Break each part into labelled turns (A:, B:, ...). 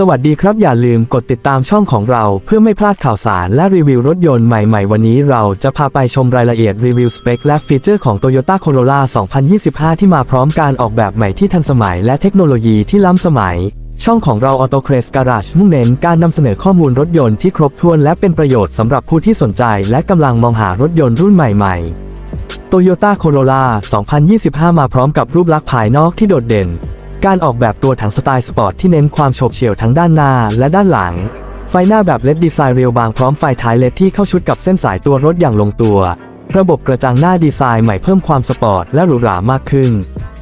A: สวัสดีครับอย่าลืมกดติดตามช่องของเราเพื่อไม่พลาดข่าวสารและรีวิวรถยนต์ใหม่ๆ วันนี้เราจะพาไปชมรายละเอียดรีวิวสเปคและฟีเจอร์ของ Toyota Corolla 2025 ที่มาพร้อมการออกแบบใหม่ที่ทันสมัยและเทคโนโลยีที่ล้ำสมัย ช่องของเรา Auto c r a z Garage มุ่งเน้นการนำเสนอข้อมูลรถยนต์ที่ครบถ้วนและเป็นประโยชน์สำหรับผู้ที่สนใจและกำลังมองหารถยนต์รุ่นใหม่ๆ Toyota Corolla 2025 มาพร้อมกับรูปลักษณ์ภายนอกที่โดดเด่น การออกแบบตัวถังสไตล์สปอร์ตที่เน้นความโฉบเฉี่ยวทั้งด้านหน้าและด้านหลัง ไฟหน้าแบบเลดดีไซน์เรียวบางพร้อมไฟท้ายเลดที่เข้าชุดกับเส้นสายตัวรถอย่างลงตัว ระบบกระจังหน้าดีไซน์ใหม่เพิ่มความสปอร์ตและหรูหรามากขึ้น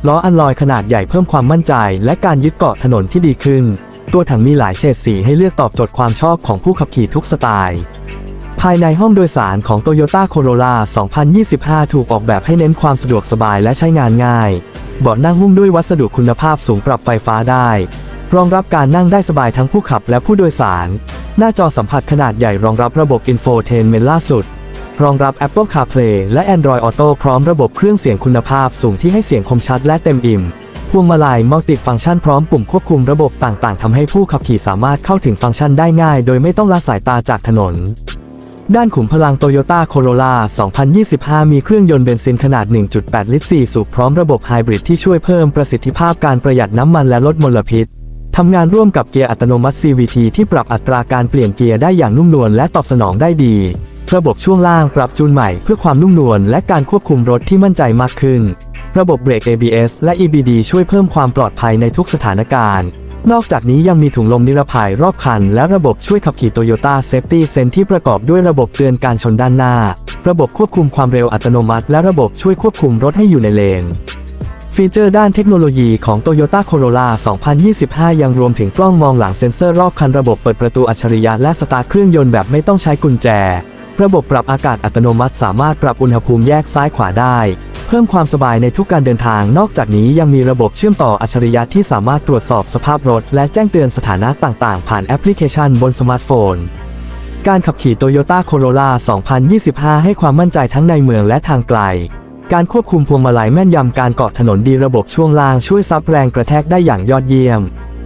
A: ล้ออันลอยขนาดใหญ่เพิ่มความมั่นใจ และการยึดเกาะถนนที่ดีขึ้น ตัวถังมีหลายเฉดสีให้เลือกตอบโจทย์ความชอบของผู้ขับขี่ทุกสไตล์ภายในห้องโดยสารของ Toyota Corolla 2025 ถูกออกแบบให้เน้นความสะดวกสบายและใช้งานง่าย เบาะนั่งหุ้มด้วยวัสดุคุณภาพสูงปรับไฟฟ้าได้ รองรับการนั่งได้สบายทั้งผู้ขับและผู้โดยสาร หน้าจอสัมผัสขนาดใหญ่รองรับระบบ Infotainment ล่าสุด รองรับ Apple CarPlay และ Android Auto พร้อมระบบเครื่องเสียงคุณภาพสูงที่ให้เสียงคมชัดและเต็มอิ่มพวงมาลัยมัลติฟังก์ชันพร้อมปุ่มควบคุมระบบต่างๆทำให้ผู้ขับขี่สามารถเข้าถึงฟังก์ชันได้ง่าย โดยไม่ต้องละสายตาจากถนน ด้านขุมพลัง Toyota Corolla 2025 มีเครื่องยนต์เบนซินขนาด 1.8 ลิตร 4 สูบพร้อมระบบไฮบริดที่ช่วยเพิ่มประสิทธิภาพการประหยัดน้ำมันและลดมลพิษ ทำงานร่วมกับเกียร์อัตโนมัติ CVT ที่ปรับอัตราการเปลี่ยนเกียร์ได้อย่างนุ่มนวลและตอบสนองได้ดี ระบบช่วงล่างปรับจูนใหม่เพื่อความนุ่มนวลและการควบคุมรถที่มั่นใจมากขึ้น ระบบเบรก ABS และ EBD ช่วยเพิ่มความปลอดภัยในทุกสถานการณ์ นอกจากนี้ยังมีถุงลมนิรภัยรอบคัน และระบบช่วยขับขี่ Toyota Safety Sense ที่ประกอบด้วยระบบเตือนการชนด้านหน้า ระบบควบคุมความเร็วอัตโนมัติ และระบบช่วยควบคุมรถให้อยู่ในเลนฟีเจอร์ด้านเทคโนโลยีของ Toyota Corolla 2025 ยังรวมถึงกล้องมองหลังเซ็นเซอร์รอบคันระบบเปิดประตูอัจฉริยะและสตาร์ทเครื่องยนต์แบบไม่ต้องใช้กุญแจ ระบบปรับอากาศอัตโนมัติสามารถปรับอุณหภูมิแยกซ้ายขวาได้ เพิ่มความสบายในทุกการเดินทาง นอกจากนี้ยังมีระบบเชื่อมต่ออัจฉริยะที่สามารถตรวจสอบสภาพรถ และแจ้งเตือนสถานะต่างๆ ผ่านแอปพลิเคชันบนสมาร์ทโฟน การขับขี่ Toyota Corolla 2025 ให้ความมั่นใจทั้งในเมืองและทางไกล การควบคุมพวงมาลัยแม่นยำการเกาะถนนดีระบบช่วงล่างช่วยซับแรงกระแทกได้อย่างยอดเยี่ยม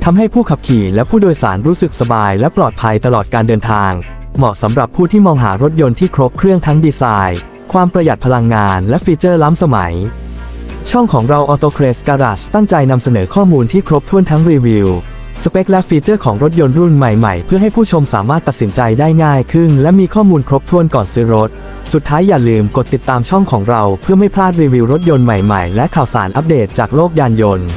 A: ทำให้ผู้ขับขี่และผู้โดยสารรู้สึกสบายและปลอดภัยตลอดการเดินทาง เหมาะสำหรับผู้ที่มองหารถยนต์ที่ครบเครื่องทั้งดีไซน์ ความประหยัดพลังงานและฟีเจอร์ล้ำสมัย ช่องของเรา Auto c r a z Garage ตั้งใจนำเสนอข้อมูลที่ครบถ้วนทั้งรีวิว สเปคและฟีเจอร์ของรถยนต์รุ่นใหม่ๆ เพื่อให้ผู้ชมสามารถตัดสินใจได้ง่ายขึ้น และมีข้อมูลครบถ้วนก่อนซื้อรถ สุดท้ายอย่าลืมกดติดตามช่องของเรา เพื่อไม่พลาดรีวิวรถยนต์ใหม่ๆ และข่าวสารอัปเดตจากโลกยานยนต์